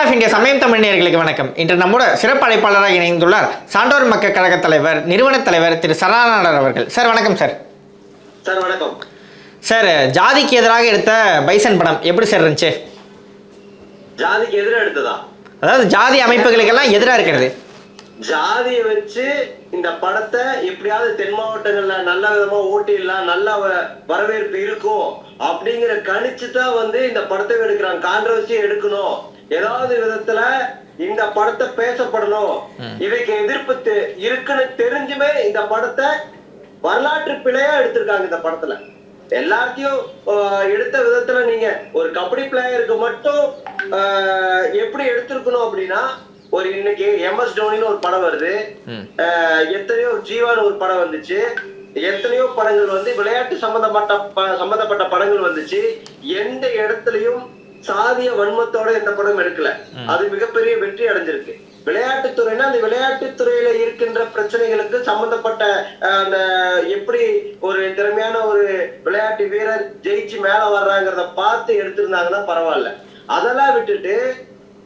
Of India சமயம் தமிழ் நேயர்களுக்கு வணக்கம். இன்று நம்மோட சிறப்பு அழைப்பாளராக இணைந்துள்ளார் சான்றோர் மக்கள் கழக தலைவர் நிறுவன தலைவர் திரு சரணானந்தர் அவர்கள். சார் வணக்கம் சார். சார் வணக்கம். சார் ஜாதிக்கு எதிராக எடுத்த பைசன் படம் எப்படி சார் இருந்துச்சு? ஜாதிக்கு எதிராக எடுத்ததா? அதாவது ஜாதி அமைப்புகளுக்கெல்லாம் எதிராக இருக்கிறது. ஜாதியை வச்சு இந்த படத்தை எப்படியாவது தென் மாவட்டங்கள்ல நல்ல விதமா ஓட்டிடலாம் நல்ல வரவேற்பு இருக்கும் அப்படிங்கிற கணிச்சு தான் வந்து இந்த படத்தை எடுக்கிறாங்க. கான்ட்ரவர்சி எடுக்கணும். ஏதாவது விதத்துல இந்த படத்தை பேசப்படணும். இவைக்கு எதிர்ப்பு தெ- இருக்குன்னு தெரிஞ்சுமே இந்த படத்தை வரலாற்று பிழையா எடுத்திருக்காங்க இந்த படத்துல. எல்லாத்தையும் எடுத்த விதத்துல நீங்க ஒரு கபடி பிளேயருக்கு மட்டும் எப்படி எடுத்திருக்கணும் அப்படின்னா ஒரு இன்னைக்கு எம்எஸ் டோனின்னு ஒரு படம் வருது. எத்தனையோ ஜீவான்னு ஒரு படம் வந்துச்சு. எத்தனையோ படங்கள் வந்து விளையாட்டு சம்பந்தப்பட்ட சம்பந்தப்பட்ட படங்கள் வந்துச்சு. எந்த இடத்துலயும் சாதிய வன்மத்தோட எந்த படம் எடுக்கல. அது மிகப்பெரிய வெற்றி அடைஞ்சிருக்கு. விளையாட்டுத்துறைனா அந்த விளையாட்டுத்துறையில இருக்கின்ற பிரச்சனைகளுக்கு சம்பந்தப்பட்ட அந்த எப்படி ஒரு திறமையான ஒரு விளையாட்டு வீரர் ஜெயிச்சு மேல வர்றாங்கிறத பார்த்து எடுத்திருந்தாங்கன்னா பரவாயில்ல. அதெல்லாம் விட்டுட்டு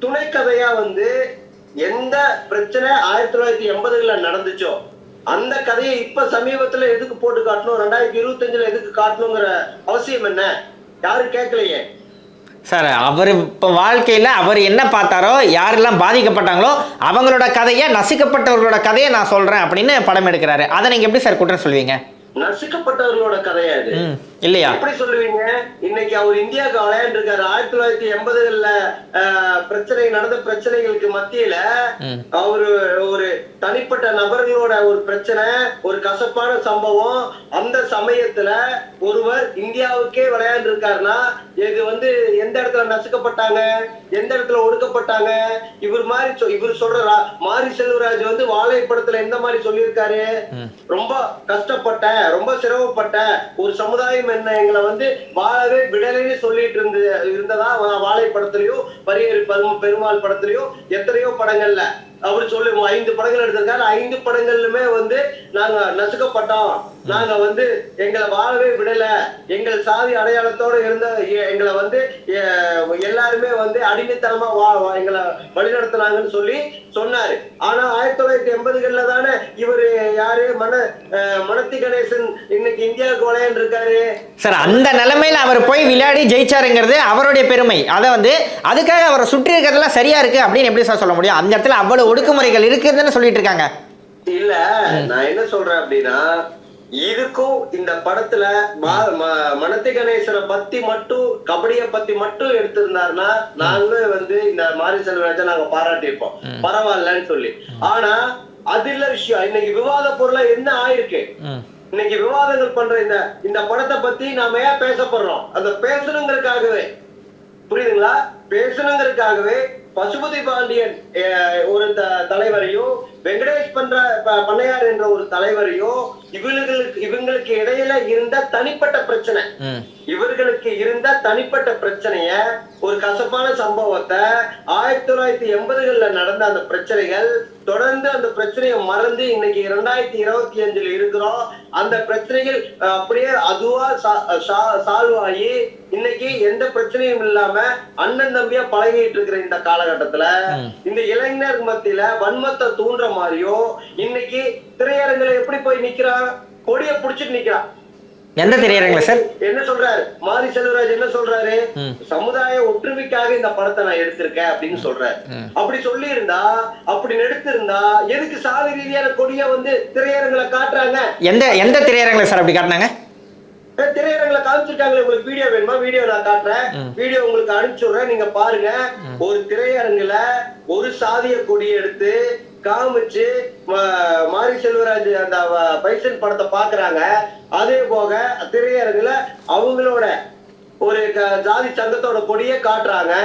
துணைக்கதையா வந்து எந்த பிரச்சனை ஆயிரத்தி தொள்ளாயிரத்தி எண்பதுல நடந்துச்சோ அந்த கதையை இப்ப சமீபத்துல எதுக்கு போட்டு காட்டணும்? ரெண்டாயிரத்தி இருபத்தஞ்சுல எதுக்கு காட்டணுங்கிற அவசியம் என்ன? யாரும் கேட்கலையே. சார் அவர் இப்போ வாழ்க்கையில் அவர் என்ன பார்த்தாரோ யாரெல்லாம் பாதிக்கப்பட்டாங்களோ அவங்களோட கதையை நசுக்கப்பட்டவர்களோட கதையை நான் சொல்கிறேன் அப்படின்னு படம் எடுக்கிறாரு. அதை நீங்கள் எப்படி சார் குற்றம் சொல்வீங்க? நசுக்கப்பட்டவர்களோட கதையா இது? இல்லையா? எப்படி சொல்லுவீங்க? இன்னைக்கு அவர் இந்தியாவுக்கு விளையாண்டு இருக்காரு. ஆயிரத்தி தொள்ளாயிரத்தி எண்பதுகள்ல பிரச்சனை நடந்த பிரச்சனைகளுக்கு மத்தியில. அவரு ஒரு தனிப்பட்ட நபர்களோட ஒரு பிரச்சனை ஒரு கசப்பான சம்பவம். அந்த சமயத்துல ஒருவர் இந்தியாவுக்கே விளையாண்டு இருக்காருன்னா இது வந்து எந்த இடத்துல நசுக்கப்பட்டாங்க? எந்த இடத்துல ஒடுக்கப்பட்டாங்க? இவர் மாதிரி இவர் சொல்ற மாரி செல்வராஜ் வந்து வாழைப்படத்துல எந்த மாதிரி சொல்லியிருக்காரு. ரொம்ப கஷ்டப்பட்ட ரொம்ப சிரமப்பட்ட ஒரு சமுதாயம் என்ன எங்களை வந்து வாழவே விடலைன்னு சொல்லிட்டு இருந்து இருந்ததா வா- வாழைப்படத்திலயும் பரிய பெருமாள் படத்திலயும் எத்தனையோ படங்கள்ல. அவரு சொல்லி ஐந்து படங்கள் எடுத்திருக்காரு. ஐந்து படங்கள்லுமே வந்து நாங்க நசுக்கப்பட்டோம். நாங்க வந்து எங்களை வாழவே விடல. எங்கள் சாதி அடையாளத்தோட இருந்த எ- எங்களை வந்து எல்லாருமே வந்து அடிமைத்தனமா வா வா- எங்களை வழிநடத்தினாங்கன்னு சொல்லி சொன்னாரு. ஆனா ஆயிரத்தி தொள்ளாயிரத்தி எண்பதுகள்ல தானே இவரு யாரு? மன அஹ், மனத்தி கணேசன் இன்னைக்கு இந்தியாவுக்கு விளையாண்டு இருக்காரு. சார் அந்த நிலைமையில அவர் போய் விளையாடி ஜெயிச்சாருங்கிறது அவருடைய பெருமை. அதை வந்து அதுக்காக அவரை சுற்றி இருக்கிறதெல்லாம் சரியா இருக்கு அப்படின்னு எப்படி சார் சொல்ல முடியும்? அந்த இடத்துல அவ்வளவு ஒடுக்குமுறைகள் இருக்குதுன்னு சொல்லிட்டு இருக்காங்க. இல்ல நான் என்ன சொல்றேன் அப்படின்னா இதுக்கும் இந்த படத்துல மனத்தி கணேசனை பத்தி மட்டும் கபடிய பத்தி மட்டும் எடுத்திருந்தாருன்னா நாங்களும் வந்து இந்த மாரி செல்வராஜை நாங்க பாராட்டியிருப்போம். பரவாயில்லன்னு சொல்லி. ஆனா அது இல்ல விஷயம். இன்னைக்கு விவாத பொருளா என்ன ஆயிருக்கு? இன்னைக்கு விவாதங்கள் பண்ற இந்த இந்த படத்தை பத்தி நாம ஏன் பேசப்படுறோம் அந்த பேசணுங்கிறதுக்காகவே. புரியுதுங்களா? பேசணுங்கிறதுக்காகவே பசுபதி பாண்டியன் அஹ், ஒரு த- தலைவரையும் வெங்கடேஷ் பண்ற ப- பண்ணையார் என்ற ஒரு தலைவரையும் இவங்களுக்கு இவங்களுக்கு இடையில இருந்த தனிப்பட்ட பிரச்சனை. இவர்களுக்கு இருந்த தனிப்பட்ட பிரச்சனைய ஒரு கசப்பான சம்பவத்தை ஆயிரத்தி தொள்ளாயிரத்தி எண்பதுகள்ல நடந்த அந்த பிரச்சனைகள் தொடர்ந்து அந்த பிரச்சனையை மறந்து இன்னைக்கு இரண்டாயிரத்தி இருபத்தி அஞ்சுல இருக்கிறோம். அந்த பிரச்சனைகள் அப்படியே அதுவா சால்வ் ஆகி இன்னைக்கு எந்த பிரச்சனையும் இல்லாம அண்ணன் தம்பியா பழகிட்டு இருக்கிற இந்த காலகட்டத்துல. இந்த இளைஞர் மத்தியில வன்மத்தை தூண்டுற மாதிரியோ இன்னைக்கு திரையரங்குல எப்படி போய் நிக்கிறான்? கொடிய புடிச்சிட்டு நிக்கிறான். எந்த திரையரங்களா சார்? என்ன சொல்றாரு? மாரி செல்வராஜ் என்ன சொல்றாரு. சமுதாய ஒற்றுமைக்காக இந்த படத்தை நான் எடுத்திருக்கேன் அப்படின்னு சொல்றாரு. அப்படி சொல்லி இருந்தா அப்படி நடித்திருந்தா எதுக்கு சாதி ரீதியான கொடிய வந்து திரையரங்குல காட்டுறாங்க? எந்த எந்த திரையரங்களை சார் அப்படி காட்டினாங்க? திரையரங்குல காமிச்சிருக்காங்களே உங்களுக்கு வீடியோ வேணுமா? வீடியோ நான் காட்டுறேன். வீடியோ உங்களுக்கு அனுப்பிச்சு விடுறேன். நீங்க பாருங்க. ஒரு திரையரங்குல ஒரு சாதிய கொடி எடுத்து காமிச்சு மாரி செல்வராஜ் அந்த பைசன் படத்தை பாக்குறாங்க. அதே போக திரையரங்குல அவங்களோட ஒரு ஜாதி சங்கத்தோட கொடியை காட்டுறாங்க.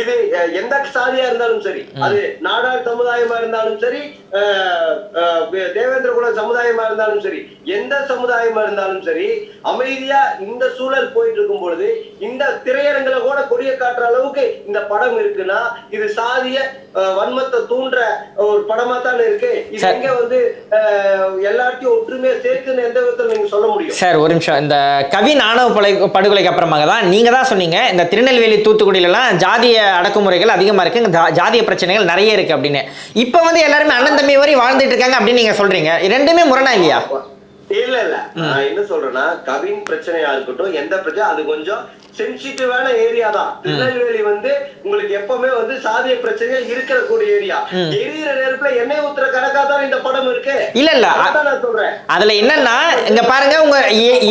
இது எந்த சாதியா இருந்தாலும் சரி அது நாடார் சமுதாயமா இருந்தாலும் சரி தேவேந்திர குல சமுதாயமா இருந்தாலும் சரி எந்த சமுதாயமா இருந்தாலும் சரி அமைதியா இந்த சூழல் போயிட்டு இருக்கும் பொழுது இந்த திரையரங்குல கொடிய காட்டுற அளவுக்கு இந்த படம் இருக்குன்னா இது சாதிய வன்மத்தை தூண்டுற ஒரு படமா தான் இருக்கு. இது. எங்க வந்து எல்லாத்தையும் ஒற்றுமையா சேர்த்துன்னு எந்த விதத்துல நீங்க சொல்ல முடியும்? சார் ஒரு நிமிஷம். இந்த கவின் ஆணவ பலை படுகொலைக்கு அப்புறமாக தான் நீங்க தான் சொன்னீங்க. இந்த திருநெல்வேலி தூத்துக்குடியிலலாம் ஜாதிய அடக்குமுறைகள் அதிகமா இருக்கு. ஜாதிய பிரச்சனைகள் நிறைய இருக்கு அப்படின்னு. இப்போ வந்து எல்லாருமே அண்ணன் தம்பி வரை வாழ்ந்துட்டு இருக்காங்க அப்படின்னு நீங்க சொல்றீங்க. ரெண்டுமே முரணா இல்லையா இல்ல இல்ல. நான் என்ன சொல்றேன்னா கவின் பிரச்சனையா இருக்கட்டும் எந்த பிரச்சனை அது கொஞ்சம் சென்சிட்டிவான ஏரியா தான். திருநெல்வேலி வந்து உங்களுக்கு எப்பவுமே வந்து சாதிய பிரச்சனையா இருக்கிற கூடிய ஏரியா எரியிற நெருப்புல எண்ணெய் ஊத்துற கணக்கா தான் இந்த படம் இருக்கு. இல்ல இல்ல. அதான் நான் சொல்றேன். அதுல என்னன்னா இங்க பாருங்க உங்க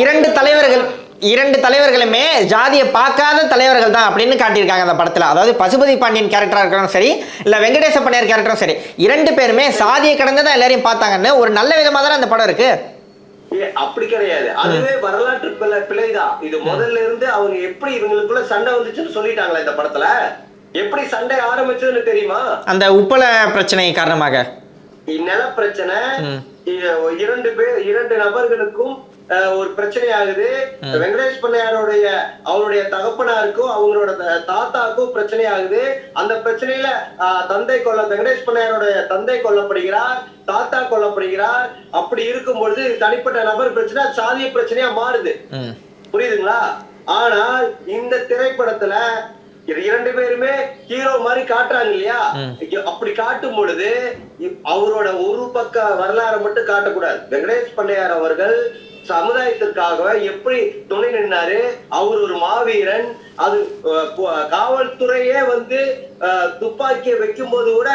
இரண்டு தலைவர்கள் இரண்டு தலைவர்களுமே ஜாதியை பார்க்காத தலைவர்கள் தான் அப்படின்னு காட்டியிருக்காங்க அந்த படத்துல. அதாவது பசுபதி பாண்டியன் கேரக்டரா இருக்கணும் சரி இல்ல வெங்கடேச பண்ணையார் கேரக்டரும் சரி. இரண்டு பேருமே சாதியை கடந்து எல்லாரையும் பார்த்தாங்கன்னு ஒரு நல்ல விதமா தானே அந்த படம் இருக்கு. ஏ, அப்படி கிடையாது. அதுவே வரலாற்று பிழை பிழைதான். இது முதல்ல இருந்து அவங்க எப்படி இவங்களுக்குள்ள சண்டை வந்துச்சுன்னு சொல்லிட்டாங்களா இந்த படத்துல? எப்படி சண்டை ஆரம்பிச்சதுன்னு தெரியுமா? அந்த உப்பள பிரச்சனை காரணமாக. நில பிரச்சனை இரண்டு பேர் இரண்டு நபர்களுக்கும் ஒரு பிரச்சனை ஆகுது வெங்கடேஷ் பண்ணையாருடைய அவருடைய தகப்பனாருக்கும் அவங்களோட த- தாத்தாவுக்கும் பிரச்சனை ஆகுது அந்த பிரச்சனையில தந்தை கொல்ல வெங்கடேஷ் பண்ணையாருடைய தந்தை கொல்லப்படுகிறார் தாத்தா கொல்லப்படுகிறார். அப்படி இருக்கும் பொழுது தனிப்பட்ட நபர் பிரச்சனை சாதிய பிரச்சனையா மாறுது. புரியுதுங்களா? ஆனால் இந்த திரைப்படத்துல இரண்டு பேருமே ஹீரோ மாதிரி காட்டுறாங்க இல்லையா? அப்படி காட்டும் பொழுது அவரோட ஒரு பக்க வரலாறை மட்டும் காட்டக்கூடாது. வெங்கடேஷ் பண்ணையார் அவர்கள் சமுதாயத்திற்காக எப்படி துணை நின்னாரு? அவர் ஒரு மாவீரன். அது காவல்துறையே வந்து துப்பாக்கியை வைக்கும் போது கூட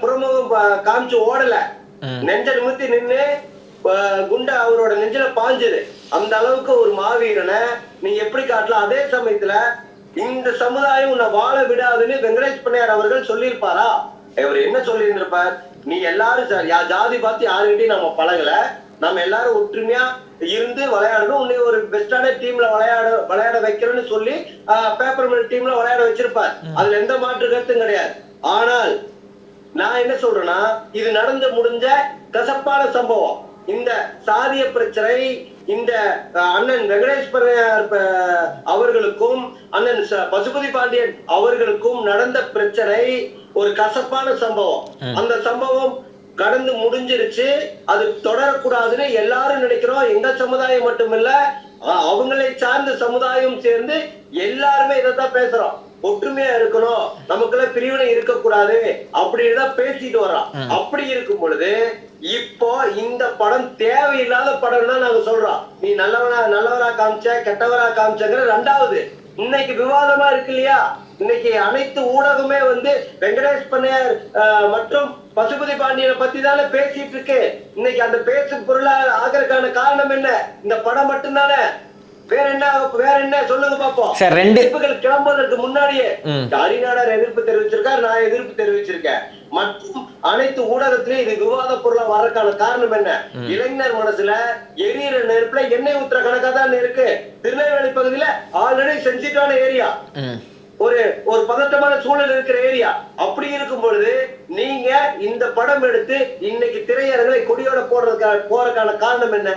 புறமுகம் காமிச்சு ஓடல. நெஞ்ச நிமித்தி நின்னு அஹ், குண்டா அவரோட நெஞ்சில பாஞ்சது. அந்த அளவுக்கு ஒரு மாவீரனை நீ எப்படி காட்டலாம்? அதே சமயத்துல இந்த சமுதாயம் உன்னை வாழ விடாதுன்னு வெங்கடேஷ் பண்ணையார் அவர்கள் சொல்லியிருப்பாரா? அவர் என்ன சொல்லியிருந்திருப்பார்? நீ எல்லாரும் சார் யா ஜாதி பார்த்து யாருக்கிட்டையும் நம்ம பழகல. நம்ம எல்லாரும் ஒற்றுமையா இருந்து விளையாடணும். உன்னை ஒரு பெஸ்டான டீம்ல விளையாட விளையாட வைக்கிறேன்னு சொல்லி பேப்பர் மில் டீம்ல விளையாட வச்சிருப்பார். அதுல எந்த மாற்று கருத்தும் கிடையாது. ஆனால் நான் என்ன சொல்றேன்னா இது நடந்து முடிஞ்ச கசப்பான சம்பவம். இந்த சாதிய பிரச்சனை இந்த அண்ணன் ப- அவர்களுக்கும் அண்ணன் பசுபதி பாண்டியன் அவர்களுக்கும் நடந்த பிரச்சனை ஒரு கசப்பான சம்பவம். அந்த சம்பவம் கடந்து முடிஞ்சிருச்சு அது தொடரக்கூடாதுன்னு எல்லாரும் நினைக்கிறோம். எங்க சமுதாயம் மட்டுமில்ல அவங்களை சார்ந்த சமுதாயம் சேர்ந்து எல்லாருமே இதைத்தான் பேசுறோம். ஒற்றுமையா இருக்கணும் நமக்குள்ள பிரிவினை இருக்கக்கூடாது அப்படின்னு தான் பேசிட்டு வர்றோம். அப்படி இருக்கும் பொழுது இப்போ இந்த படம் தேவையில்லாத படம் தான் நாங்க சொல்றோம். நீ நல்லவனா நல்லவரா காமிச்ச கெட்டவரா காமிச்சங்கிற ரெண்டாவது இன்னைக்கு விவாதமா இருக்கு இல்லையா? இன்னைக்கு அனைத்து ஊடகமே வந்து வெங்கடேஷ் பண்ணையார் மற்றும் பசுபதி பாண்டியனை பத்தி தானே பேசிட்டு இருக்கு. இன்னைக்கு அந்த பேச்சு பொருளா ஆகிறதுக்கான காரணம் என்ன? இந்த படம் மட்டும்தானே? வேற என்ன வேற என்ன? சொல்லுங்க பாப்போம். சார் ரெண்டு கிளம்புவதற்கு முன்னாடியே. ஹரிநாடர் எதிர்ப்பு தெரிவிச்சிருக்கார் நான் எதிர்ப்பு தெரிவிச்சிருக்கேன். மற்றும் அனைத்து ஊடகத்திலயும் இது விவாத பொருளா வர்றதுக்கான காரணம் என்ன? இளைஞர் மனசுல எரியிற நெருப்புல எண்ணெய் ஊத்துற கணக்கா தான் இருக்கு. திருநெல்வேலி பகுதியில ஆல்ரெடி சென்சிட்டிவான ஏரியா. ஒரு ஒரு பதட்டமான சூழல் இருக்கிற ஏரியா. அப்படி இருக்கும் பொழுது நீங்க இந்த படம் எடுத்து இன்னைக்கு திரையரங்களை கொடியோட போடுறதுக்கான போறதுக்கான காரணம் என்ன?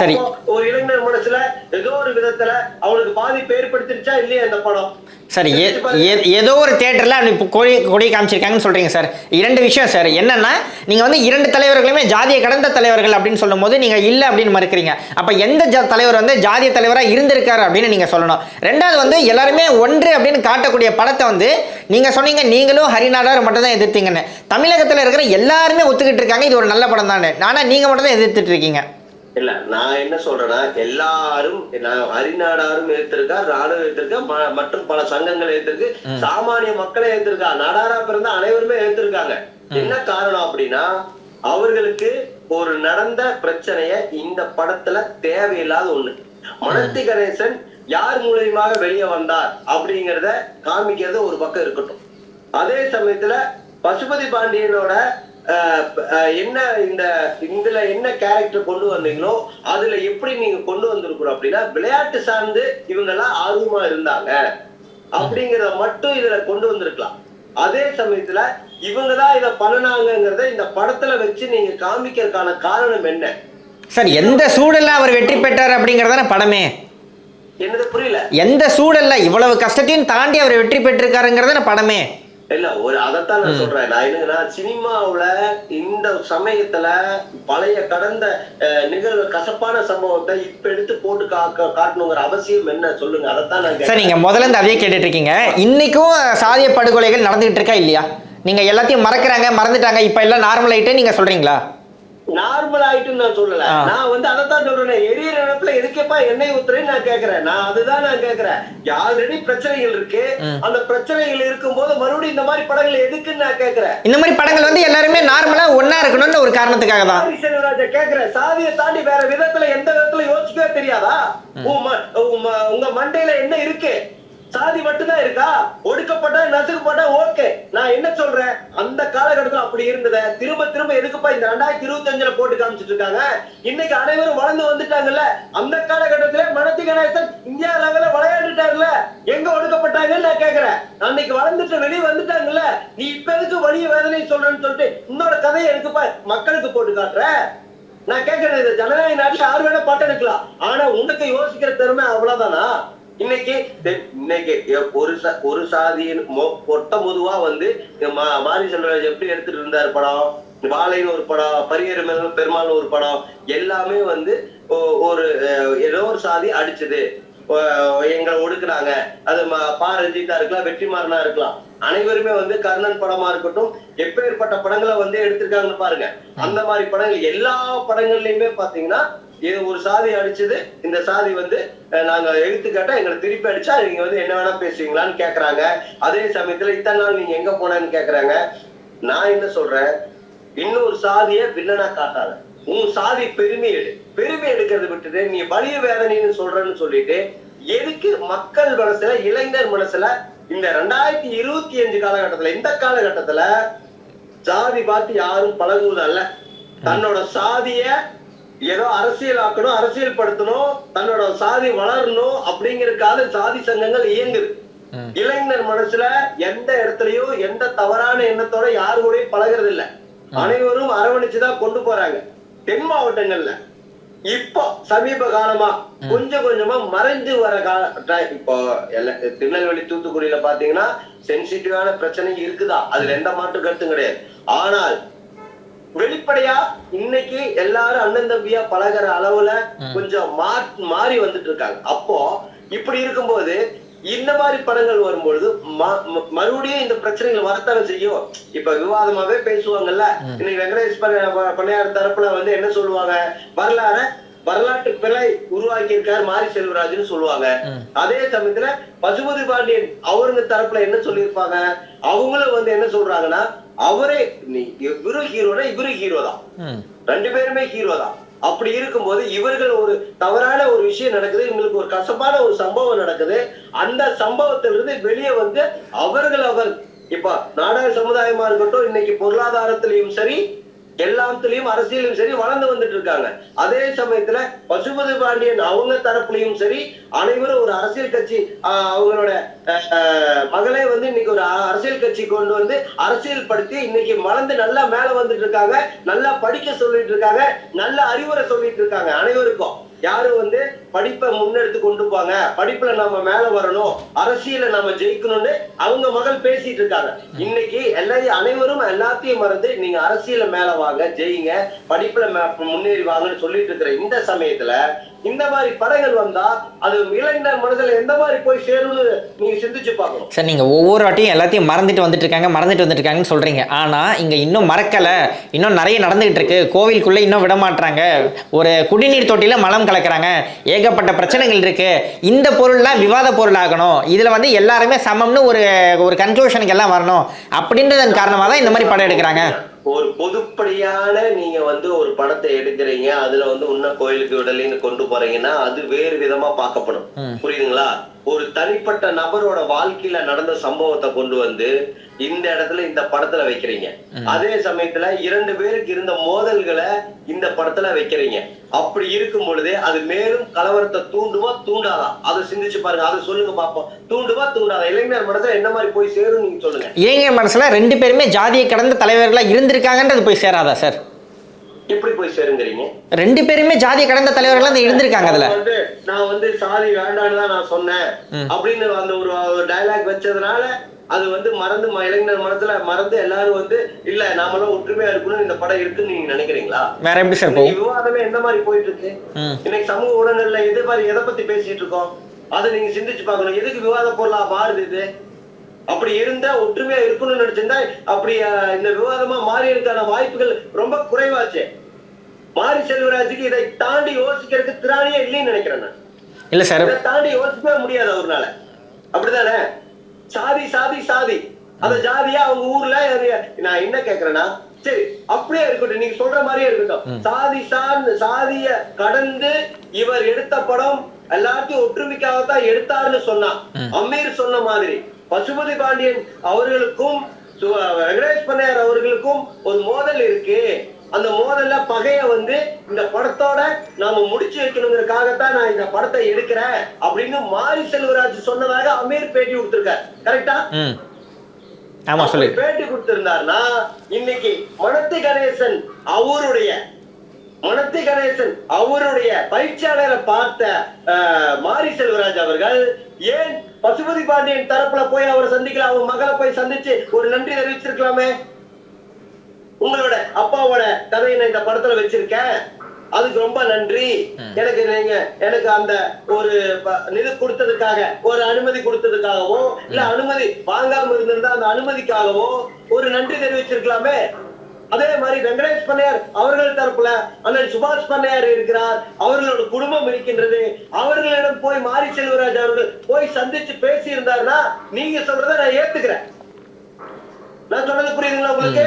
சரி. ஒரு இளைஞர் மனசுல ஏதோ ஒரு விதத்துல அவனுக்கு பாதிப்பு ஏற்படுத்திருச்சா இல்லையா இந்த படம்? சரி ஏதோ ஒரு தேட்டரில் இப்போ கொடி கொடி காமிச்சிருக்காங்கன்னு சொல்கிறீங்க சார். இரண்டு விஷயம் சார். என்னன்னா நீங்கள் வந்து இரண்டு தலைவர்களுமே ஜாதியை கடந்த தலைவர்கள் அப்படின்னு சொல்லும்போது நீங்கள் இல்லை அப்படின்னு மறுக்கிறீங்க. அப்போ எந்த ஜ தலைவர் வந்து ஜாதிய தலைவராக இருந்திருக்காரு அப்படின்னு நீங்கள் சொல்லணும். ரெண்டாவது வந்து எல்லாருமே ஒன்று அப்படின்னு காட்டக்கூடிய படத்தை வந்து நீங்கள் சொன்னீங்க நீங்களும் ஹரிநாடார் மட்டும் தான் எதிர்த்தீங்கன்னு. தமிழகத்தில் இருக்கிற எல்லாருமே ஒத்துக்கிட்டு இருக்காங்க. இது ஒரு நல்ல படம் தானே ஆனால் நீங்கள் மட்டும் தான் எதிர்த்துட்டு இருக்கீங்க. இல்ல நான் என்ன சொல்றேன்னா எல்லாரும் நான் ஹரிநாடாரும் ஏத்திருக்கார் நானும் ஏத்திருக்கேன் ம- மற்றும் பல சங்கங்கள் ஏத்திருக்கு சாமானிய மக்களை ஏத்திருக்கா நாடாரா பிறந்த அனைவருமே ஏத்திருக்காங்க. என்ன காரணம் அப்படின்னா அவர்களுக்கு ஒரு நடந்த பிரச்சனைய இந்த படத்துல தேவையில்லாத ஒண்ணு. மனத்தி கணேசன் யார் மூலியமாக வெளியே வந்தார் அப்படிங்கறத காமிக்கிறது ஒரு பக்கம் இருக்கட்டும். அதே சமயத்துல பசுபதி பாண்டியனோட என்ன இந்த இதுல என்ன கேரக்டர் கொண்டு வந்தீங்களோ அதுல எப்படி நீங்க கொண்டு வந்திருக்கணும் அப்படின்னா விளையாட்டு சார்ந்து இவங்க எல்லாம் ஆர்வமா இருந்தாங்க. அப்படிங்கறத மட்டும் இதுல கொண்டு வந்திருக்கலாம். அதே சமயத்துல இவங்க தான் இதை பண்ணுனாங்கிறத இந்த படத்துல வச்சு நீங்க காமிக்கிறதுக்கான காரணம் என்ன? சார் எந்த சூழலில் அவர் வெற்றி பெற்றார் அப்படிங்கிறதான படமே. என்னது புரியல? எந்த சூழல்ல இவ்வளவு கஷ்டத்தையும் தாண்டி அவர் வெற்றி பெற்றிருக்காருங்கிறத படமே. இல்ல ஒரு அதைத்தான் நான் சொல்றேன். நான் என்னங்கன்னா சினிமாவுல இந்த சமயத்துல பழைய கடந்த நிகழ்வு கசப்பான சம்பவத்தை இப்ப எடுத்து போட்டு கா- காட்டணுங்கிற அவசியம் என்ன? சொல்லுங்க. அதைத்தான் நான் சார். நீங்க முதல்ல இருந்து அதே கேட்டுட்டு இருக்கீங்க. இன்னைக்கும் சாதிய படுகொலைகள் நடந்துகிட்டு இருக்கா இல்லையா? நீங்க எல்லாத்தையும் மறக்கறாங்க மறந்துட்டாங்க இப்ப எல்லாம் நார்மல் ஆயிட்டு நீங்க சொல்றீங்களா? நார்மல் ஆயிட்டுன்னு நான் சொல்லல. நான் வந்து அதைத்தான் சொல்றேன். எரியற இடத்துல எதுக்கப்பா எண்ணெய் ஊத்துறேன்னு நான் கேக்குறேன். நான் அதுதான் நான் கேக்குறேன். ஆல்ரெடி பிரச்சனைகள் இருக்கு. அந்த பிரச்சனைகள் இருக்கும்போது மறுபடியும் இந்த மாதிரி படங்கள் எதுக்குன்னு நான் கேக்குறேன். இந்த மாதிரி படங்கள் வந்து எல்லாருமே நார்மலா ஒண்ணா இருக்கணும்னு ஒரு காரணத்துக்காக தான். செல்வராஜ கேக்குறேன். சாதியை தாண்டி வேற விதத்துல எந்த விதத்துல யோசிக்கவே தெரியாதா? உங்க மண்டையில என்ன இருக்கு? சாதி மட்டும்தான் இருக்கா? ஒடுக்கப்பட்டா நசுக்கப்பட்டா ஓகே. நான் என்ன சொல்றேன்? அந்த காலகட்டத்துல அப்படி இருந்தத திரும்ப திரும்ப எதுக்குப்பா இந்த ரெண்டாயிரத்தி இருபத்தி அஞ்சுல போட்டு காமிச்சிட்டு இருக்காங்க? இன்னைக்கு அனைவரும் வளர்ந்து வந்துட்டாங்கல்ல? அந்த காலகட்டத்துல மனதி கணேசன் இந்தியா லெவல விளையாண்டுட்டாங்கல்ல எங்க ஒடுக்கப்பட்டாங்கன்னு நான் கேக்குறேன். அன்னைக்கு வளர்ந்துட்டு வெளியே வந்துட்டாங்கல்ல? நீ இப்ப எதுக்கு வலிய வேதனை சொல்றேன்னு சொல்லிட்டு இன்னொரு கதையை எடுத்துப்பா மக்களுக்கு போட்டு காட்டுற? நான் கேட்கறது இது ஜனநாயக நாட்டுல யார் வேணா பாட்டு எடுக்கலாம் ஆனா உனக்கு யோசிக்கிற திறமை அவ்வளவுதானா? இன்னைக்கு இன்னைக்கு ஒரு ஒரு சாதியின் மொ- பொதுவா வந்து மா- மாரி செல்வராஜ் எப்படி எடுத்துட்டு இருந்தார் படம்? வாழைன்னு ஒரு படம் பரியருமேலும் பெருமாள் ஒரு படம் எல்லாமே வந்து ஒரு ஏதோ ஒரு சாதி அடிச்சது. எங்களை ஒடுக்குறாங்க அது பா ரஞ்சிதா இருக்கலாம் வெற்றிமாறனா இருக்கலாம். அனைவருமே வந்து கர்ணன் படமா இருக்கட்டும் எப்பேற்பட்ட படங்களை வந்து எடுத்திருக்காங்கன்னு பாருங்க. அந்த மாதிரி படங்கள் எல்லா படங்கள்லயுமே பாத்தீங்கன்னா இது ஒரு சாதி அடிச்சது இந்த சாதி வந்து நாங்க எழுத்து கேட்டா எங்களை திருப்பி அடிச்சா நீங்க வந்து என்ன வேணா பேசுவீங்களான்னு கேக்குறாங்க. அதே சமயத்துல இத்தனை நாள் நீங்க எங்க போனான்னு கேக்குறாங்க. நான் என்ன சொல்றேன்? இன்னொரு சாதிய வில்லனா காட்டாத. உன் சாதி பெருமை எடு. பெருமை எடுக்கிறது விட்டுட்டு நீ வலிய வேதனைன்னு சொல்றேன்னு சொல்லிட்டு எதுக்கு மக்கள் மனசுல இளைஞர் மனசுல இந்த ரெண்டாயிரத்தி இருபத்தி அஞ்சு காலகட்டத்துல இந்த காலகட்டத்துல சாதி பார்த்து யாரும் பழகுவது அல்ல தன்னோட சாதிய ஏதோ அரசியல் ஆக்கணும் அரசியல் படுத்தணும் தன்னோட சாதி வளரணும் அப்படிங்கறதுக்காக சாதி சங்கங்கள் இயங்குது. இளைஞர் மனசுல எந்த இடத்துலயும் எந்த தவறான எண்ணத்தோட யாரு கூடயும் பழகுறது இல்ல அனைவரும் அரவணைச்சுதான் கொண்டு போறாங்க. தென் மாவட்டங்கள்ல. இப்போ சமீப காலமா கொஞ்சம் கொஞ்சமா மறைஞ்சு வர கால இப்போ திருநெல்வேலி தூத்துக்குடியில பாத்தீங்கன்னா சென்சிட்டிவான பிரச்சனை இருக்குதா? அதுல எந்த மாற்று கருத்தும் கிடையாது. ஆனால் வெளிப்படையா இன்னைக்கு எல்லாரும் அண்ணன் தம்பியா பழகுற அளவுல கொஞ்சம் மாறி வந்துட்டு இருக்காங்க அப்போ இப்படி இருக்கும்போது இந்த மாதிரி படங்கள் வரும்பொழுது மறுபடியும் இந்த பிரச்சனைகள் வரத்தானே செய்யும்? இப்ப விவாதமாவே பேசுவாங்கல்ல? இன்னைக்கு வெங்கடேஷ் பண்ண- பண்ணையார் தரப்புல வந்து என்ன சொல்லுவாங்க? வரலாற வரலாற்று பிழை உருவாக்கி இருக்காரு மாரி செல்வராஜ்னு சொல்லுவாங்க. அதே சமயத்துல பசுபதி பாண்டியன் அவருங்க தரப்புல என்ன சொல்லியிருப்பாங்க? அவங்களும் வந்து என்ன சொல்றாங்கன்னா அவரே நீ இவரு ஹீரோனா இவரு ஹீரோ தான். ரெண்டு பேருமே ஹீரோ தான். அப்படி இருக்கும்போது இவர்கள் ஒரு தவறான ஒரு விஷயம் நடக்குது இவங்களுக்கு ஒரு கசப்பான ஒரு சம்பவம் நடக்குது. அந்த சம்பவத்திலிருந்து வெளியே வந்து அவர்கள் அவர் இப்ப நாடக சமுதாயமா இருக்கட்டும் இன்னைக்கு பொருளாதாரத்திலையும் சரி எல்லாத்துலயும் அரசியலும் சரி வளர்ந்து வந்துட்டு இருக்காங்க. அதே சமயத்துல பசுபதி பாண்டியன் அவங்க தரப்புலயும் சரி அனைவரும் ஒரு அரசியல் கட்சி அவங்களோட மகளே வந்து இன்னைக்கு ஒரு அரசியல் கட்சி கொண்டு வந்து அரசியல் படுத்தி இன்னைக்கு வளர்ந்து நல்லா மேல வந்துட்டு இருக்காங்க நல்லா படிக்க சொல்லிட்டு இருக்காங்க நல்ல அறிவுரை சொல்லிட்டு இருக்காங்க அனைவருக்கும். யாரும் வந்து படிப்பை முன்னெடுத்து கொண்டு போங்க படிப்புல நாம மேல வரணும். அரசியல நாம ஜெயிக்கணும்னு அவங்க மகள் பேசிட்டு இருக்காங்க. இன்னைக்கு எல்லாரையும் அனைவரும் எல்லாத்தையும் மறந்து நீங்க அரசியல மேல வாங்க ஜெயிங்க படிப்புல மே- முன்னேறி வாங்கன்னு சொல்லிட்டு இருக்கிற இந்த சமயத்துல இந்த மாதிரி படைகள் வந்தா அது இளைஞர் மனசுல எந்த மாதிரி போய் சேரும்னு நீங்க சிந்திச்சு பார்க்கணும். சார் நீங்கள் ஒவ்வொரு வாட்டியும் எல்லாத்தையும் மறந்துட்டு வந்துட்டு இருக்காங்க மறந்துட்டு வந்துட்டு இருக்காங்கன்னு சொல்கிறீங்க ஆனால் இங்கே இன்னும் மறக்கலை. இன்னும் நிறைய நடந்துகிட்டு இருக்கு. கோவிலுக்குள்ள இன்னும் விட மாட்டாங்க ஒரு குடிநீர் தொட்டியில் மலம் கலக்கிறாங்க. ஏகப்பட்ட பிரச்சனைகள் இருக்கு. இந்த பொருள்லாம் விவாத பொருள் ஆகணும். இதில் வந்து எல்லாருமே சமம்னு ஒரு ஒரு கன்க்ளூஷனுக்கு எல்லாம் வரணும். அப்படின்றதன் காரணமாக தான் இந்த மாதிரி படம் எடுக்கிறாங்க. ஒரு பொதுப்படியான நீங்க வந்து ஒரு படத்தை எடுக்கிறீங்க அதுல வந்து இன்னும் கோயிலுக்கு விடலைன்னு கொண்டு போறீங்கன்னா அது வேறு விதமா பார்க்கப்படும். புரியுதுங்களா? ஒரு தனிப்பட்ட நபரோட வாழ்க்கையில நடந்த சம்பவத்தை கொண்டு வந்து இந்த இடத்துல இந்த படத்துல வைக்கிறீங்க. அதே சமயத்துல இரண்டு பேருக்கு இருந்த மோதல்களை இந்த படத்துல வைக்கிறீங்க. அப்படி இருக்கும் பொழுதே அது மேலும் கலவரத்தை தூண்டுமா தூண்டாதா? அதை சிந்திச்சு பாருங்க. அதை சொல்லுங்க பாப்போம். தூண்டுமா தூண்டாதா? இளைஞர் மனசுல என்ன மாதிரி போய் சேரும் நீங்க சொல்லுங்க. இளைஞர் மனசில் ரெண்டு பேருமே ஜாதியை கடந்த தலைவர்களாக இருந்திருக்காங்கன்றது போய் சேராதா சார்? எப்படி போய் சேருங்கிறீங்க? ரெண்டு பேருமே ஜாதியை கடந்த தலைவர்களாக இருந்திருக்காங்க அதில். வந்து நான் வந்து சாதி வேண்டான்னு தான் நான் சொன்னேன். அப்படின்னு அந்த ஒரு டயலாக் வச்சதுனால அது வந்து மறந்து இளைஞர் மனசுல மறந்து எல்லாரும் வந்து இல்ல நாமெல்லாம் ஒற்றுமையா இருக்கணும்னு இந்த படம் இருக்குன்னு நீங்க நினைக்கிறீங்களா? வேற எப்படி சார் விவாதமே எந்த மாதிரி போயிட்டு இருக்கு இன்னைக்கு சமூக ஊடகங்கள்ல எது மாதிரி எதை பத்தி பேசிட்டு இருக்கோம்? அதை நீங்க சிந்திச்சு பார்க்கணும். எதுக்கு விவாத பொருளா மாறுது இது? அப்படி இருந்தா ஒற்றுமையா இருக்கணும்னு நினைச்சிருந்தா அப்படி இந்த விவாதமா மாறியதுக்கான வாய்ப்புகள் ரொம்ப குறைவாச்சு. மாரி செல்வராஜுக்கு இதை தாண்டி யோசிக்கிறதுக்கு திராணியே இல்லைன்னு நினைக்கிறேன் நான். இல்லை சார். இதை தாண்டி யோசிக்கவே முடியாது அவர்னால. அப்படிதானே சாதி சாதி சாதி. அந்த ஜாதியா அவங்க ஊர்ல நான் என்ன கேக்குறேன்னா சரி அப்படியே இருக்கட்டும். நீங்க சொல்ற மாதிரியே இருக்கட்டும். சாதி சார்ந்து சாதிய கடந்து இவர் எடுத்த படம் எல்லாத்தையும் ஒற்றுமைக்காகத்தான் எடுத்தாருன்னு சொன்னா அமீர் சொன்ன மாதிரி பசுபதி பாண்டியன் அவர்களுக்கும் வெங்கடேஷ் பண்ணையார் அவர்களுக்கும் ஒரு மோதல் இருக்கு. அந்த மோதல்ல பகைய வந்து இந்த படத்தோட நாம முடிச்சு வைக்கணுங்கிறதுக்காகத்தான் நான் இந்த படத்தை எடுக்கிறேன் அப்படின்னு மாரி செல்வராஜ் சொன்னதாக அமீர் பேட்டி கொடுத்திருக்காரு. கரெக்டா சொல்லு. பேட்டி கொடுத்திருந்தாருன்னா இன்னைக்கு மணத்தி கணேசன் அவருடைய மணத்தி கணேசன் அவருடைய பயிற்சியாளரை பார்த்த மாரி செல்வராஜ் அவர்கள் ஏன் பசுபதி பாண்டியன் தரப்புல போய் அவரை சந்திக்கல அவங்க மகளை போய் சந்திச்சு ஒரு நன்றி தெரிவிச்சிருக்கலாமே? உங்களோட அப்பாவோட கதையை நான் இந்த படத்துல வச்சிருக்கேன். அதுக்கு ரொம்ப நன்றி. எனக்கு நீங்க எனக்கு அந்த ஒரு நிதி கொடுத்ததுக்காக ஒரு அனுமதி கொடுத்ததுக்காகவோ இல்ல அனுமதி வாங்காம இருந்திருந்தா அந்த அனுமதிக்காகவோ ஒரு நன்றி தெரிவிச்சிருக்கலாமே. அதே மாதிரி வெங்கடேஷ் பண்ணையார் அவர்கள் தரப்புல அண்ணன் சுபாஷ் பண்ணையார் இருக்கிறார். அவர்களோட குடும்பம் இருக்கின்றது. அவர்களிடம் போய் மாரி செல்வராஜ் அவர்கள் போய் சந்திச்சு பேசி இருந்தாருன்னா நீங்க சொல்றதை நான் ஏத்துக்கிறேன். நான் சொன்னது புரியுதுங்களா உங்களுக்கு?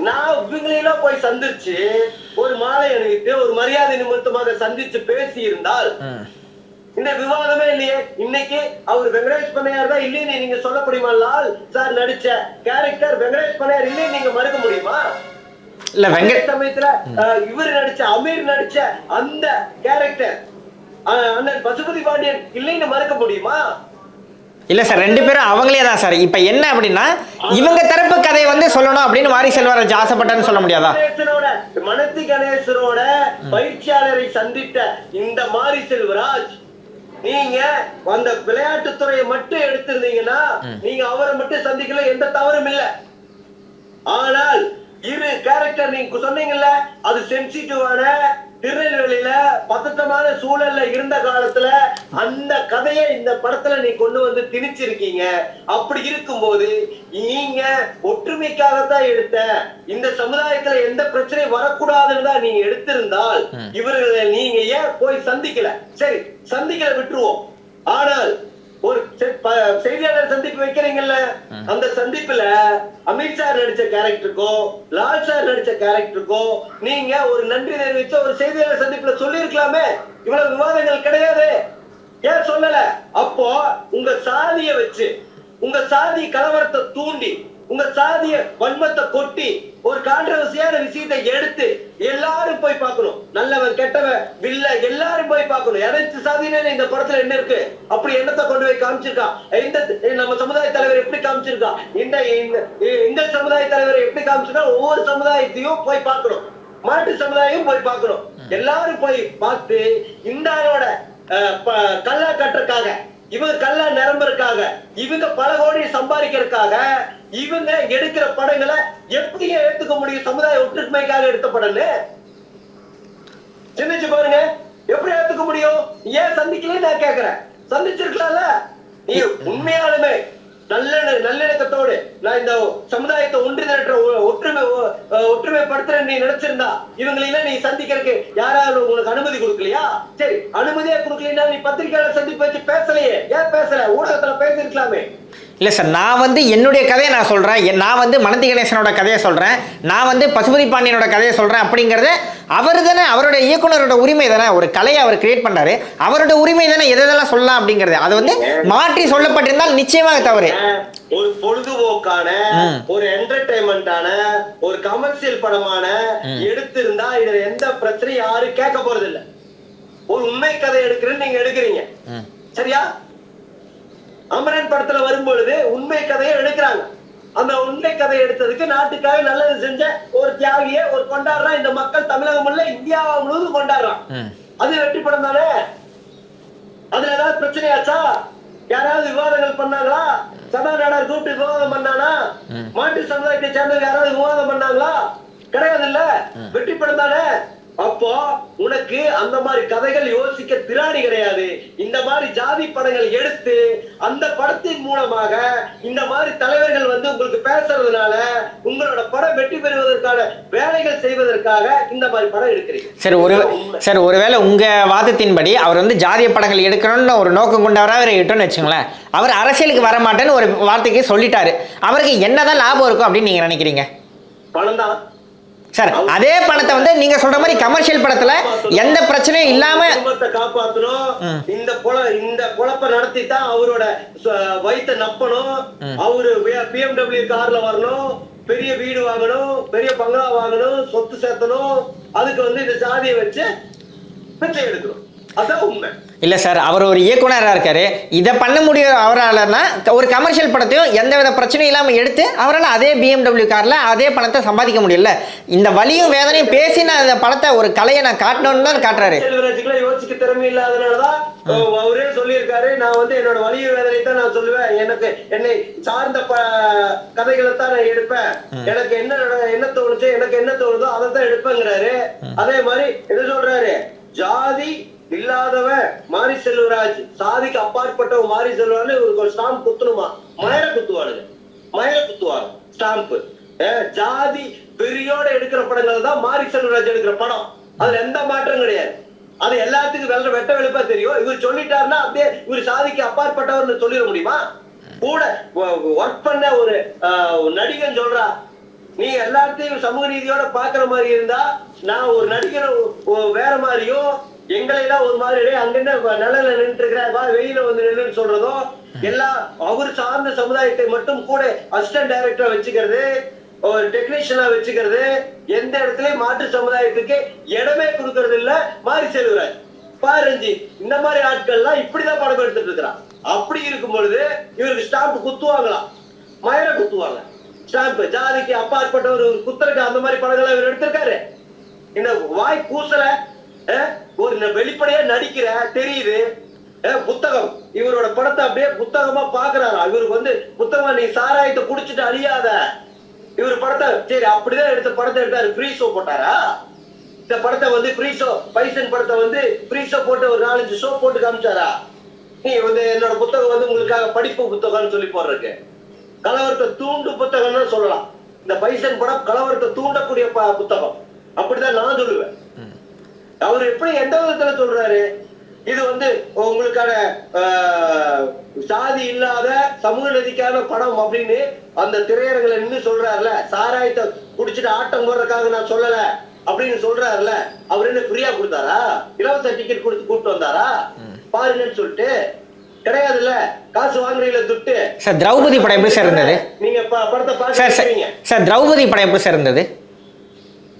நான் இவங்களெல்லாம் போய் சந்திச்சு ஒரு மாலை அணிவித்து ஒரு மரியாதை நிமித்தமாக சந்திச்சு பேசி இருந்தால் இந்த விவாதமே இல்லையே. இன்னைக்கு அவர் வெங்கடேஷ் பண்ணையார் தான் இல்லைன்னு நீங்க சொல்ல முடியுமா? லால் சார் நடிச்ச கேரக்டர் வெங்கடேஷ் பண்ணையார் இல்லைன்னு நீங்க மறுக்க முடியுமா? இல்லை வெங்க அதே சமயத்துல இவர் நடிச்ச அமீர் நடிச்ச அந்த கேரக்டர் அண்ணன் பசுபதி பாண்டியன் இல்லைன்னு மறுக்க முடியுமா? இல்லை சார் ரெண்டு பேரும் அவங்களே தான் சார். இப்போ என்ன அப்படின்னா இவங்க தரப்பு கதையை வந்து சொல்லணும் அப்படின்னு மாரி செல்வராஜ் ஆசைப்பட்டான்னு சொல்ல முடியாதா? மனத்தி கணேசனோட பயிற்சியாளரை சந்தித்த இந்த மாரி செல்வராஜ் நீங்க அந்த விளையாட்டுத்துறையை மட்டும் எடுத்திருந்தீங்கன்னா நீங்க அவரை மட்டும் சந்திக்கல எந்த தவறும் இல்ல. ஆனால் இரு கேரக்டர் நீங்க சொன்னீங்கல்ல அது சென்சிட்டிவான திருநெல்வேலியில பதட்டமான சூழல்ல இருந்த காலத்துல அந்த கதையை இந்த படத்துல நீ கொண்டு வந்து திணிச்சிருக்கீங்க. அப்படி இருக்கும்போது நீங்க ஒற்றுமைக்காகத்தான் எடுத்த இந்த சமுதாயத்துல எந்த பிரச்சனையும் வரக்கூடாதுன்னு தான் நீங்க எடுத்திருந்தால் இவர்களை நீங்க ஏன் போய் சந்திக்கல? சரி சந்திக்கல விட்டுருவோம். ஆனால் ஒரு செய்தியாளர் சந்திப்பு வைக்கிறீங்கல்ல? அந்த சந்திப்புல அமித்ஷா நடிச்ச கேரக்டருக்கோ லால் சார் நடிச்ச கேரக்டருக்கோ நீங்க ஒரு நன்றி தெரிவிச்ச ஒரு செய்தியாளர் சந்திப்புல சொல்லியிருக்கலாமே. இவ்வளவு விவாதங்கள் கிடையாது. ஏன் சொல்லல? அப்போ உங்க சாதிய வச்சு உங்க சாதி கலவரத்தை தூண்டி உங்க சாதிய வன்மத்தை கொட்டி ஒரு கான்ட்ரவர்சியான விஷயத்தை எடுத்து எல்லாரும் போய் பார்க்கணும். நல்லவன் கெட்டவன் வில்ல எல்லாரும் போய் பார்க்கணும். அனைத்து சாதியினரும் இந்த படத்துல என்ன இருக்கு? அப்படி என்னத்தை கொண்டு போய் காமிச்சிருக்கான் இந்த நம்ம சமுதாய தலைவர் எப்படி காமிச்சிருக்கான் இந்த இந்த- இந்த சமுதாய தலைவர் எப்படி காமிச்சிருக்கா? ஒவ்வொரு சமுதாயத்தையும் போய் பார்க்கணும். மாட்டு சமுதாயம் போய் பார்க்கணும். எல்லாரும் போய் பார்த்து இந்த ஆளோட கல்லா கட்டுறதுக்காக இவங்க கல்லா நிரம்புறதுக்காக இவங்க பல கோடி சம்பாதிக்கிறதுக்காக இவங்க எடுக்கிற படங்களை எப்படி எடுத்துக்க முடியும்? சமுதாய ஒற்றுமைக்காக எடுத்த படம்னு. சிந்திச்சு பாருங்க. எப்படி ஏத்துக்க முடியும்? ஏன் சந்திக்கலன்னு நான் கேக்குறேன். சந்திச்சிருக்கலாம்ல? நீ உண்மையாலுமே நல்லெண்ண நல்லிணக்கத்தோடு நான் இந்த சமுதாயத்தை ஒன்று திரட்டுற ஒ- ஒற்றுமை ஒற்றுமைப்படுத்துற நீ நினைச்சிருந்தா இவங்களெல்லாம் நீ சந்திக்கிறதுக்கு யாராவது உனக்கு அனுமதி கொடுக்கலையா? சரி அனுமதியே கொடுக்கலைன்னா நீ பத்திரிகையாளர் சந்திப்பு வச்சு பேசலையே. ஏன் பேசல? ஊடகத்துல பேசிருக்கலாமே இல்லை சார் நான் வந்து என்னுடைய கதையை நான் சொல்கிறேன் நான் வந்து மனதி கணேசனோட கதையை சொல்கிறேன் நான் வந்து பசுபதி பாண்டியனோட கதையை சொல்கிறேன் அப்படிங்கிறது அவர் தானே அவருடைய இயக்குனரோட உரிமை தானே ஒரு கலையை அவர் கிரியேட் பண்ணாரு. அவரோட உரிமை தானே எதை எதெல்லாம் சொல்லலாம் அப்படிங்கிறது. அது வந்து மாற்றி சொல்லப்பட்டிருந்தால் நிச்சயமாக தவறு. ஒரு பொழுதுபோக்கான ஒரு என்டர்டைன்மெண்டான ஒரு கமர்ஷியல் படமான எடுத்திருந்தா இதுல எந்த பிரச்சனையும் யாரும் கேட்க போறது இல்ல ஒரு உண்மை கதை எடுக்கிறேன்னு நீங்க எடுக்கிறீங்க. சரியா? அமரன் படத்துல வரும்பொழுது உண்மை கதையை எடுக்கிறாங்க. அந்த உண்மை கதை எடுத்ததுக்கு நாட்டுக்காக நல்லது செஞ்ச ஒரு தியாகிய ஒரு கொண்டாடுறான் இந்த மக்கள் தமிழகம் உள்ள இந்தியா முழுவதும் கொண்டாடுறான். அது வெற்றி படம் தானே? அதுல ஏதாவது பிரச்சனையாச்சா? யாராவது விவாதங்கள் பண்ணாங்களா? சபாநாடர் கூப்பிட்டு விவாதம் பண்ணானா? மாட்டு சமுதாயத்தை சேர்ந்தவங்க யாராவது விவாதம் பண்ணாங்களா? கிடையாது இல்ல வெற்றி படம் தானே? அப்போ உனக்கு அந்த மாதிரி கதைகள் யோசிக்க திராணி கிடையாது. இந்த மாதிரி ஜாதி படங்கள் எடுத்து அந்த படத்தின் மூலமாக இந்த மாதிரி தலைவர்கள் வந்து உங்களுக்கு பேசுறதுனால உங்களோட படம் வெற்றி பெறுவதற்கான வேலைகள் செய்வதற்காக இந்த மாதிரி படம் எடுக்கிறீங்க. சார் ஒரு சார் ஒருவேளை உங்க வாதத்தின்படி அவர் வந்து ஜாதிய படங்கள் எடுக்கணும்னு ஒரு நோக்கம் கொண்டவராக அவர் இட்டோன்னு வச்சுங்களேன். அவர் அரசியலுக்கு வர மாட்டேன்னு ஒரு வார்த்தைக்கு சொல்லிட்டாரு. அவருக்கு என்னதான் லாபம் இருக்கும் அப்படின்னு நீங்க நினைக்கிறீங்க? பணம் தான் சார் அதே பணத்தை வந்து நீங்க சொல்ற மாதிரி கமர்ஷியல் படத்துல எந்த பிரச்சனையும் இல்லாம காப்பாத்தணும். இந்த இந்த பொழப்ப நடத்தி தான் அவரோட வயித்தை நப்பணும். அவரு பிஎம்டபிள்யூ கார்ல வரணும். பெரிய வீடு வாங்கணும். பெரிய பங்களா வாங்கணும். சொத்து சேர்த்தணும். அதுக்கு வந்து இந்த சாதியை வச்சு பிச்சை எடுக்கணும். இல்ல சார் அவர் ஒரு இயக்குனரா இருக்காரு. இதை பண்ண முடியும் அவராலனா ஒரு கமர்ஷியல் படத்தையும் எந்த வித பிரச்சனையும் இல்லாம எடுத்து அவரால் அதே பிஎம்டபிள்யூ கார்ல அதே பணத்தை சம்பாதிக்க முடியல. இந்த வலியும் வேதனையும் பேசி நான் அந்த படத்தை ஒரு கலையை நான் காட்டணும்னு தான் காட்டுறாரு. யோசிக்க திறமை இல்லாதனாலதான் அவரே சொல்லியிருக்காரு. நான் வந்து என்னோட வலிய வேதனை தான் நான் சொல்லுவேன். எனக்கு என்னை சார்ந்த கதைகளை தான் நான் எடுப்பேன். எனக்கு என்ன என்ன தோணுச்சு எனக்கு என்ன தோணுதோ அதை தான் எடுப்பேங்கிறாரு. அதே மாதிரி என்ன சொல்றாரு? ஜாதி இல்லாதவன் மாரி செல்வராஜ் சாதிக்கு அப்பாற்பட்டவன் மாரி செல்வராஜ் இவருக்கு ஒரு ஸ்டாம்ப் குத்தணுமா? மயிர குத்துவானுங்க மயிர குத்துவாங்க. ஸ்டாம்ப் ஜாதி பெரியோட எடுக்கிற படங்கள் தான் மாரி செல்வராஜ் எடுக்கிற படம். அதுல எந்த மாற்றம் கிடையாது. அது எல்லாத்துக்கும் வெள்ள வெட்ட வெளுப்பா தெரியும். இவர் சொல்லிட்டாருன்னா அப்படியே இவர் சாதிக்கு அப்பாற்பட்டவர்னு சொல்லிட முடியுமா? கூட ஒர்க் பண்ண ஒரு ஆஹ், நடிகன் சொல்றா நீ எல்லாத்தையும் சமூக நீதியோட பாக்குற மாதிரி இருந்தா நான் ஒரு நடிகர் வேற மாதிரியும் எங்களை எல்லாம் ஒரு மாதிரி "டேய், அங்க என்ன நிழல்ல நின்று இருக்கிற வா வெயில வந்து நின்னுன்னு சொல்றதும் எல்லாம் அவர் சார்ந்த சமுதாயத்தை மட்டும் கூட அசிஸ்டன்ட் டைரக்டரா வச்சுக்கிறது ஒரு டெக்னீஷியனா வச்சுக்கிறது எந்த இடத்துலயும் மாற்று சமுதாயத்துக்கு இடமே கொடுக்கறது இல்ல மாறி செல்வராஜ் பாரஞ்சி இந்த மாதிரி ஆட்கள்லாம் இப்படிதான் படம் எடுத்துட்டு இருக்கிறான். அப்படி இருக்கும் பொழுது இவருக்கு ஸ்டாம்ப் குத்துவாங்களாம் மயிர குத்துவாங்க. ஸ்டாம்ப் ஜாதிக்கு அப்பாற்பட்ட ஒரு குத்தருக்கு அந்த மாதிரி படங்களை இவர் எடுத்திருக்காரு. இந்த வாய் கூசல ஒரு வெளிப்படையா நடிக்கிற தெரியுது. புத்தகம். இவரோட படத்தை அப்படியே புத்தகமா பாக்குறாரா இவருக்கு வந்து புத்தகம் நீ சாராயத்தை குடிச்சிட்டு அழியாத. இவர் படத்தை சரி அப்படிதான் எடுத்த படத்தை எடுத்தாரு. ஃப்ரீ ஷோ போட்டாரா? இந்த படத்தை வந்து ஃப்ரீ ஷோ பைசன் படத்தை வந்து ஃப்ரீ ஷோ போட்டு ஒரு நாலஞ்சு ஷோ போட்டு காமிச்சாரா? நீ வந்து என்னோட புத்தகம் வந்து உங்களுக்காக படிப்பு புத்தகம்னு சொல்லி போடுறதுக்கு. கலவரத்தை தூண்டு புத்தகம்னு சொல்லலாம். இந்த பைசன் படம் கலவரத்தை தூண்டக்கூடிய ப- புத்தகம். அப்படிதான் நான் சொல்லுவேன். அவர் எப்படி எந்த விதத்துல சொல்றாரு? இது வந்து உங்களுக்கான சாதி இல்லாத சமூக நதிக்கான படம் அப்படின்னு அந்த திரையரங்குல நின்னு சொல்றாருல சாராயத்தை குடிச்சிட்டு ஆட்டம் போடுறதுக்காக நான் சொல்லல அப்படின்னு சொல்றாருல அவர் என்ன ஃப்ரீயா கொடுத்தாரா? இலவச டிக்கெட் கொடுத்து கூப்பிட்டு வந்தாரா? பாருங்கன்னு சொல்லிட்டு கிடையாதுல்ல காசு வாங்குறீங்கள துட்டு. சார் திரௌபதி படம் எப்படி சார் இருந்தது? நீங்க படத்தை சார் திரௌபதி படம் எப்படி சார் இருந்தது?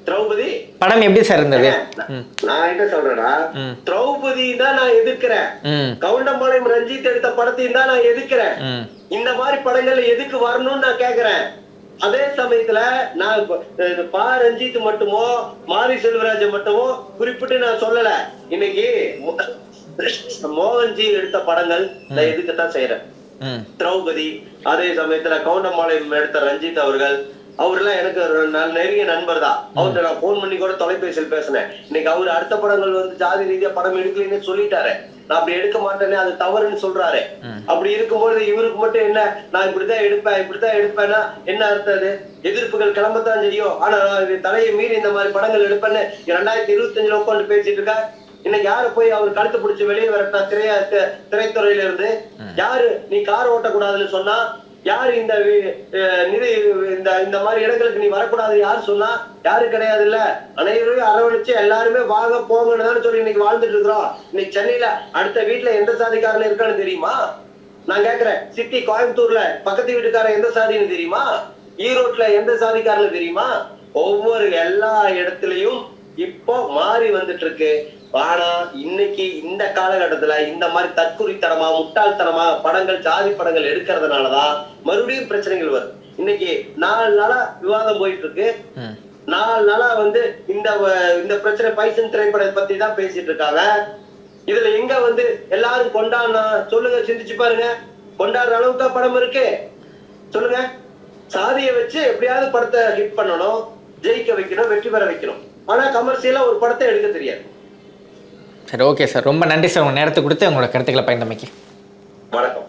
திரௌபதி படம் எப்படி சார் இருந்தது? நான் என்ன சொல்றேன்னா. திரௌபதி தான் நான் எதிர்க்கிறேன். கவுண்டம்பாளையம் ரஞ்சித் எடுத்த படத்தையும் தான் நான் எதிர்க்கிறேன். இந்த மாதிரி படங்கள்ல எதுக்கு வரணும்னு நான் கேக்குறேன். அதே சமயத்துல நான் பா ரஞ்சித் மட்டுமோ மாரி செல்வராஜ் மட்டுமோ குறிப்பிட்டு நான் சொல்லல. இன்னைக்கு மோகன்ஜி எடுத்த படங்கள் நான் எதுக்குத்தான் செய்யறேன் திரௌபதி அதே சமயத்துல கவுண்டம்பாளையம் எடுத்த ரஞ்சித் அவர்கள் அவரெல்லாம் எனக்கு நெருங்கிய நண்பர் தான். அவர்கிட்ட நான் போன் பண்ணி கூட தொலைபேசியில் பேசினேன். இன்னைக்கு அவர் அடுத்த படங்கள் வந்து ஜாதி ரீதியா படம் எடுக்கலன்னு சொல்லிட்டாரு. நான் அப்படி எடுக்க மாட்டேனே அது தவறுன்னு சொல்றாரு. அப்படி இருக்கும்போது இவருக்கு மட்டும் என்ன நான் இப்படிதான் எடுப்பேன் இப்படிதான் எடுப்பேன்னா என்ன அர்த்தம் அது? எதிர்ப்புகள் கிளம்பத்தான் செய்யும் ஆனா நான் தலையை மீறி இந்த மாதிரி படங்கள் எடுப்பேன்னு ரெண்டாயிரத்தி இருபத்தி அஞ்சுல உட்காந்து பேசிட்டு இருக்கா இன்னைக்கு யாரு போய் அவர் கழுத்து பிடிச்சு வெளியே வரட்டா திரைய திரைத்துறையில இருந்து? யாரு? நீ கார் ஓட்டக்கூடாதுன்னு சொன்னா யாரு இந்த நிதி இந்த இந்த மாதிரி இடங்களுக்கு நீ வரக்கூடாது யாரு சொன்னா? யாரு கிடையாது இல்ல அனைவரையும் அரவணைச்சு எல்லாருமே வாங்க போங்கன்னு தானே சொல்லி இன்னைக்கு வாழ்ந்துட்டு இருக்கிறோம். இன்னைக்கு சென்னையில அடுத்த வீட்டுல எந்த சாதிக்காரன் இருக்கான்னு தெரியுமா? நான் கேக்குறேன். சிட்டி கோயம்புத்தூர்ல பக்கத்து வீட்டுக்காரன் எந்த சாதின்னு தெரியுமா? ஈரோட்ல எந்த சாதிக்காரன்னு தெரியுமா? ஒவ்வொரு எல்லா இடத்துலயும் இப்போ மாறி வந்துட்டு இருக்கு ஆனா இன்னைக்கு இந்த காலகட்டத்துல இந்த மாதிரி தற்குறித்தனமா முட்டாள்தனமா படங்கள் ஜாதி படங்கள் எடுக்கிறதுனாலதான் மறுபடியும் பிரச்சனைகள் வருது இன்னைக்கு நாலு நாளா விவாதம் போயிட்டு இருக்கு நாலு நாளா வந்து இந்த இந்த பிரச்சனை பைசன் திரைப்படத்தை பத்தி தான் பேசிட்டு இருக்காங்க இதுல எங்க வந்து எல்லாரும் கொண்டாடினா சொல்லுங்க சிந்திச்சு பாருங்க. கொண்டாடுற அளவுக்கு தான் படம் இருக்கு. சொல்லுங்க. சாதியை வச்சு எப்படியாவது படத்தை ஹிட் பண்ணணும் ஜெயிக்க வைக்கணும் வெற்றி பெற வைக்கணும். ஆனா கமர்ஷியலா ஒரு படத்தை எடுக்க தெரியாது. சரி ஓகே சார் ரொம்ப நன்றி சார் உங்கள் நேரத்தை கொடுத்து உங்களோட கருத்துக்களை பயந்தமைக்கு வணக்கம்.